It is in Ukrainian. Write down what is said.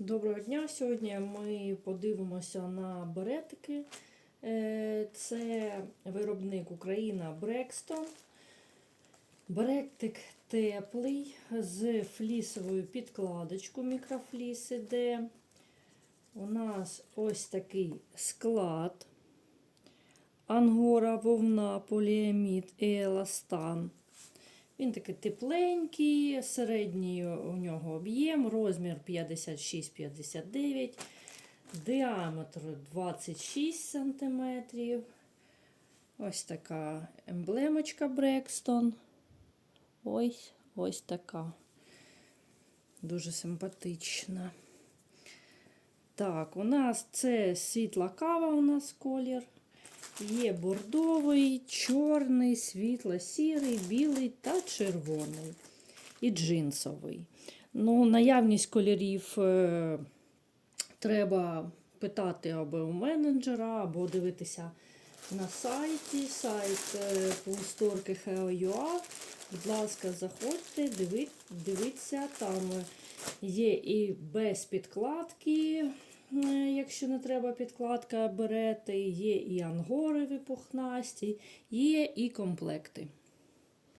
Доброго дня! Сьогодні ми подивимося на беретики. Е, Це виробник Україна Брекстон. Беретик теплий з флісовою підкладочкою мікрофліс іде. У нас ось такий склад. Ангора, вовна, поліамід і еластан. Він такий тепленький, середній у нього об'єм, розмір 56-59, діаметр 26 см. Ось така емблемочка Брекстон. Ось ось така. Дуже симпатична. Так, у нас це світла кава у нас колір. Є бордовий, чорний, світло-сірий, білий та червоний. І джинсовий. Ну, Наявність кольорів е, треба питати або у менеджера, або дивитися на сайті. Сайт е, полусторки Heo.ua. Будь ласка, заходьте, диви, дивіться, там є і без підкладки. Е, Якщо не треба підкладка, берете, є і ангори випухнасті, є і комплекти.